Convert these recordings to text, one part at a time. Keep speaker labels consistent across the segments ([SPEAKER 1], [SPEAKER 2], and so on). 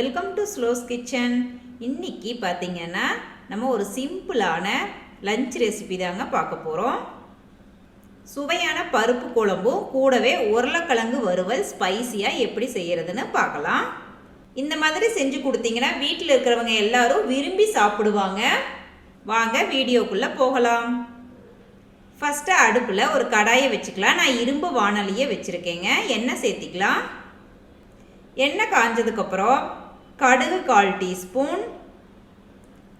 [SPEAKER 1] Welcome to ஸ்லோஸ் kitchen இன்னைக்கு பார்த்தீங்கன்னா நம்ம ஒரு சிம்பிளான லஞ்ச் ரெசிபி தாங்க பார்க்க போகிறோம் சுவையான பருப்பு குழம்பும் கூடவே உருளைக்கிழங்கு வறுவல் ஸ்பைசியாக எப்படி செய்கிறதுன்னு பார்க்கலாம். இந்த மாதிரி செஞ்சு கொடுத்தீங்கன்னா வீட்டில் இருக்கிறவங்க எல்லாரும் விரும்பி சாப்பிடுவாங்க. வாங்க வீடியோக்குள்ளே போகலாம். ஃபஸ்ட்டு அடுப்பில் ஒரு கடாயை வச்சுக்கலாம். நான் இரும்பு வானலியை வச்சுருக்கேங்க. எண்ணெய் சேர்த்திக்கலாம். எண்ணெய் காஞ்சதுக்கப்புறம் கடுகு கால் டீஸ்பூன்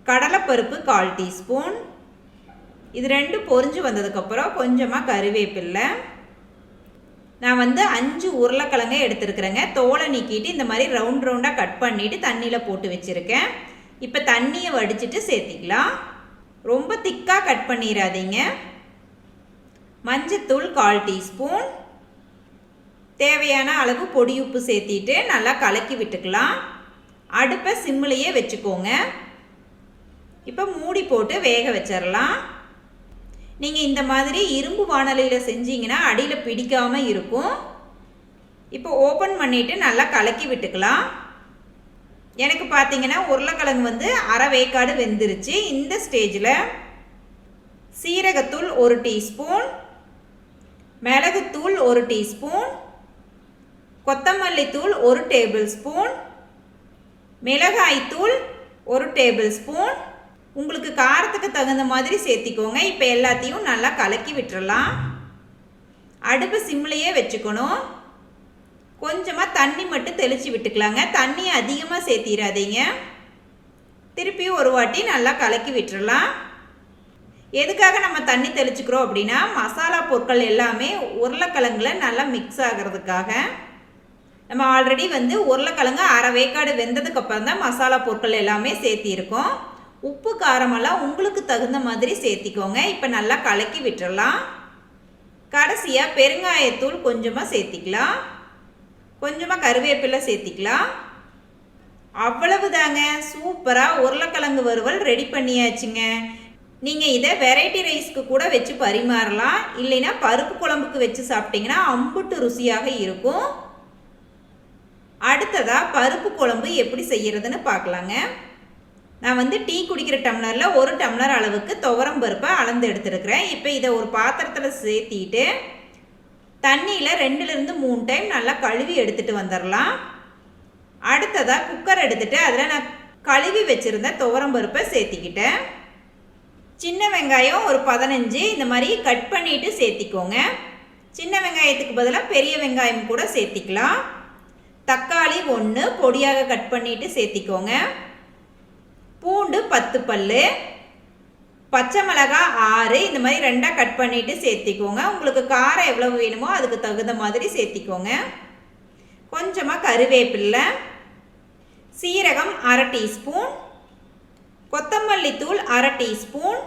[SPEAKER 1] கடலைப்பருப்பு கால் டீஸ்பூன். இது ரெண்டும் பொறிஞ்சு வந்ததுக்கப்புறம் கொஞ்சமாக கருவேப்பில்லை. நான் வந்து அஞ்சு உருளைக்கிழங்க எடுத்துருக்குறேங்க. தோலை நீக்கிட்டு இந்த மாதிரி ரவுண்ட் ரவுண்டாக கட் பண்ணிவிட்டு தண்ணியில் போட்டு வச்சுருக்கேன். இப்போ தண்ணியை வடிச்சிட்டு சேர்த்திக்கலாம். ரொம்ப திக்காக கட் பண்ணிடாதீங்க மஞ்சத்தூள் கால் டீஸ்பூன். தேவையான அளவு பொடி உப்பு சேர்த்திட்டு நல்லா கலக்கி விட்டுக்கலாம். அடுப்பை சிம்மிலேயே வச்சுக்கோங்க. இப்போ மூடி போட்டு வேக வச்சிடலாம் நீங்கள் இந்த மாதிரி இரும்பு வானலியில் செஞ்சீங்கன்னா அடியில் பிடிக்காமல் இருக்கும். இப்போ ஓப்பன் பண்ணிவிட்டு நல்லா கலக்கி விட்டுக்கலாம். எனக்கு பார்த்தீங்கன்னா உருளைக்கிழங்கு வந்து அரை வேக்காடு வெந்துருச்சு. இந்த ஸ்டேஜில் சீரகத்தூள் ஒரு டீஸ்பூன் மிளகுத்தூள் ஒரு டீஸ்பூன் கொத்தமல்லி தூள் ஒரு டேபிள் ஸ்பூன் மிளகாய்த்தூள் ஒரு டேபிள் ஸ்பூன் உங்களுக்கு காரத்துக்கு தகுந்த மாதிரி சேர்த்திக்கோங்க. இப்போ எல்லாத்தையும் நல்லா கலக்கி விட்டுறலாம். அடுப்பு சிம்லையே வச்சுக்கணும். கொஞ்சமாக தண்ணி மட்டும் தெளித்து விட்டுக்கலாங்க. தண்ணி அதிகமாக சேர்த்திடாதீங்க திருப்பியும் ஒரு வாட்டி நல்லா கலக்கி விட்டுறலாம். எதுக்காக நம்ம தண்ணி தெளிச்சுக்கிறோம் அப்படின்னா மசாலா பொருட்கள் எல்லாமே உருளைக்கிழங்குல நல்லா மிக்ஸ் ஆகிறதுக்காக. நம்ம ஆல்ரெடி வந்து உருளைக்கிழங்கு அரை வேக்காடு வெந்ததுக்கு அப்புறம் தான் மசாலா பொருட்கள் எல்லாமே சேர்த்திருக்கோம். உப்பு காரமெல்லாம் உங்களுக்கு தகுந்த மாதிரி சேர்த்திக்கோங்க. இப்போ நல்லா கலக்கி விட்டுறலாம். கடைசியாக பெருங்காயத்தூள் கொஞ்சமாக சேர்த்திக்கலாம். கொஞ்சமாக கருவேப்பிலை சேர்த்திக்கலாம். அவ்வளவு தாங்க சூப்பராக உருளைக்கிழங்கு வறுவல் ரெடி பண்ணியாச்சுங்க. நீங்கள் இதை வெரைட்டி ரைஸ்க்கு கூட வச்சு பரிமாறலாம். இல்லைன்னா பருப்பு குழம்புக்கு வச்சு சாப்பிட்டீங்கன்னா அம்புட்டு ருசியாக இருக்கும். அடுத்ததாக பருப்பு குழம்பு எப்படி செய்கிறதுன்னு பார்க்கலாங்க. நான் வந்து டீ குடிக்கிற டம்ளரில் ஒரு டம்ளர் அளவுக்கு துவரம் பருப்பை அளந்து எடுத்துருக்கிறேன். இப்போ இதை ஒரு பாத்திரத்தில் சேர்த்திட்டு தண்ணியில் ரெண்டுலேருந்து மூணு டைம் நல்லா கழுவி எடுத்துகிட்டு வந்துடலாம் அடுத்ததாக குக்கர் எடுத்துகிட்டு அதில் நான் கழுவி வச்சுருந்த துவரம் பருப்பை சேர்த்திக்கிட்டேன். சின்ன வெங்காயம் ஒரு பதினஞ்சு இந்த மாதிரி கட் பண்ணிவிட்டு சேர்த்திக்கோங்க. சின்ன வெங்காயத்துக்கு பதிலாக பெரிய வெங்காயம் கூட சேர்த்திக்கலாம். தக்காளி ஒன்று பொடியாக கட் பண்ணிவிட்டு சேர்த்திக்கோங்க. பூண்டு பத்து பல் பச்சை மிளகா ஆறு இந்த மாதிரி ரெண்டாக கட் பண்ணிவிட்டு சேர்த்திக்கோங்க. உங்களுக்கு காரம் எவ்வளோ வேணுமோ அதுக்கு தகுந்த மாதிரி சேர்த்திக்கோங்க. கொஞ்சமாக கருவேப்பில்லை சீரகம் அரை டீஸ்பூன் கொத்தமல்லி தூள் அரை டீஸ்பூன்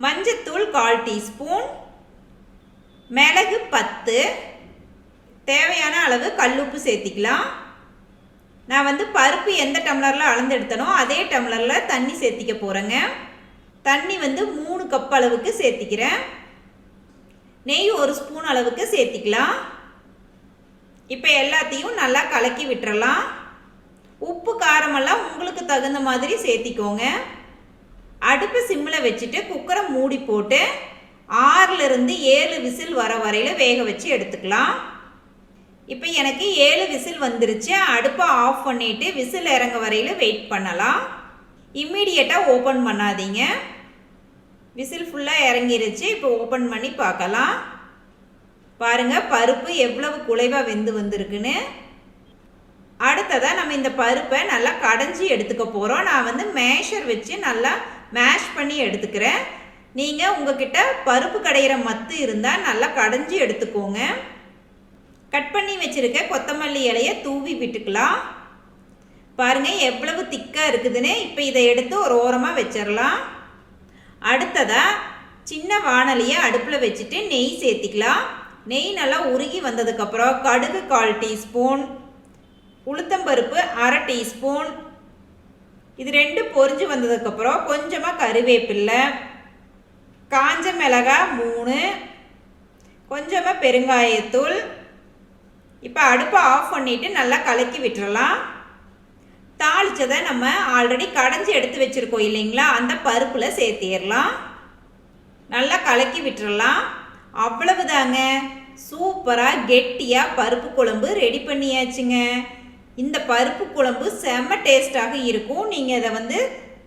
[SPEAKER 1] மஞ்சத்தூள் கால் டீஸ்பூன் மிளகு பத்து அளவு கல்லுப்பு சேர்த்திக்கலாம். நான் வந்து பருப்பு எந்த டம்ளரில் அளந்து எடுத்தனோ அதே டம்ளரில் தண்ணி சேர்த்திக்க போகிறேங்க தண்ணி வந்து மூணு கப் அளவுக்கு சேர்த்திக்கிறேன். நெய் ஒரு ஸ்பூன் அளவுக்கு சேர்த்திக்கலாம். இப்போ எல்லாத்தையும் நல்லா கலக்கி விட்டுறலாம். உப்பு காரமெல்லாம் உங்களுக்கு தகுந்த மாதிரி சேர்த்திக்கோங்க. அடுப்பு சிம்மில் வச்சுட்டு குக்கரை மூடி போட்டு ஆறிலிருந்து ஏழு விசில் வர வரையில் வேக வச்சு எடுத்துக்கலாம். இப்போ எனக்கு ஏழு விசில் வந்துருச்சு. அடுப்பை ஆஃப் பண்ணிவிட்டு விசில் இறங்க வரையில் வெயிட் பண்ணலாம். இம்மீடியட்டாக ஓப்பன் பண்ணாதீங்க. விசில் ஃபுல்லாக இறங்கிருச்சு. இப்போ ஓப்பன் பண்ணி பார்க்கலாம். பாருங்கள் பருப்பு எவ்வளவு குலைவாக வெந்து வந்திருக்குன்னு. அடுத்ததாக நம்ம இந்த பருப்பை நல்லா கடைஞ்சி எடுத்துக்க போகிறோம் நான் வந்து மேஷர் வச்சு நல்லா மேஷ் பண்ணி எடுத்துக்கிறேன். நீங்கள் உங்ககிட்ட பருப்பு கடையிற மத்து இருந்தால் நல்லா கடைஞ்சி எடுத்துக்கோங்க. கட் பண்ணி வச்சுருக்க கொத்தமல்லி இலையை தூவி விட்டுக்கலாம். பாருங்கள் எவ்வளவு திக்காக இருக்குதுன்னு. இப்போ இதை எடுத்து ஒரு ஓரமாக வச்சிடலாம் அடுத்ததாக சின்ன வானலியை அடுப்பில் வச்சுட்டு நெய் சேர்த்திக்கலாம். நெய் நல்லா உருகி வந்ததுக்கப்புறம் கடுகு கால் டீஸ்பூன் உளுத்தம்பருப்பு அரை டீஸ்பூன். இது ரெண்டு பொரிஞ்சு வந்ததுக்கப்புறம் கொஞ்சமாக கருவேப்பில்லை காஞ்ச மிளகாய் மூணு கொஞ்சமாக பெருங்காயத்தூள் இப்போ அடுப்பை ஆஃப் பண்ணிவிட்டு நல்லா கலக்கி விட்டுறலாம். தாளிச்சதை நம்ம ஆல்ரெடி கடைஞ்சி எடுத்து வச்சுருக்கோம் இல்லைங்களா? அந்த பருப்பில் சேர்த்திடலாம். நல்லா கலக்கி விட்டுறலாம். அவ்வளவு தாங்க சூப்பராக கெட்டியாக பருப்பு குழம்பு ரெடி பண்ணியாச்சுங்க. இந்த பருப்பு குழம்பு செம்ம டேஸ்டாக இருக்கும். நீங்கள் இதை வந்து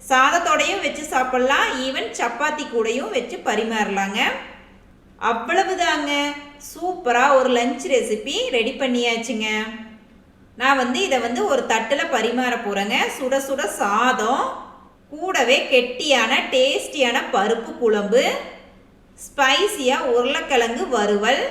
[SPEAKER 1] சாதத்தோடையும் வச்சு சாப்பிட்லாம். ஈவன் சப்பாத்தி கூடையும் வச்சு பரிமாறலாங்க. அவ்வளவு தாங்க சூப்பராக ஒரு லஞ்ச் ரெசிபி ரெடி பண்ணியாச்சுங்க. நான் வந்து இதை வந்து ஒரு தட்டில் பரிமாற போகிறேங்க சுட சுட சாதம் கூடவே கெட்டியான டேஸ்டியான பருப்பு குழம்பு ஸ்பைசியாக உருளைக்கிழங்கு வறுவல்.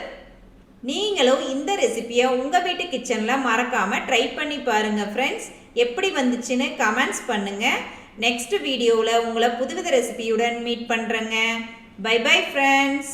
[SPEAKER 1] நீங்களும் இந்த ரெசிபியை உங்கள் வீட்டு கிச்சனில் மறக்காமல் ட்ரை பண்ணி பாருங்கள் ஃப்ரெண்ட்ஸ் எப்படி வந்துச்சுன்னு கமெண்ட்ஸ் பண்ணுங்கள் நெக்ஸ்ட் வீடியோவில் உங்களை புதுவித ரெசிபியுடன் மீட் பண்ணுறேங்க பை பை ஃப்ரெண்ட்ஸ்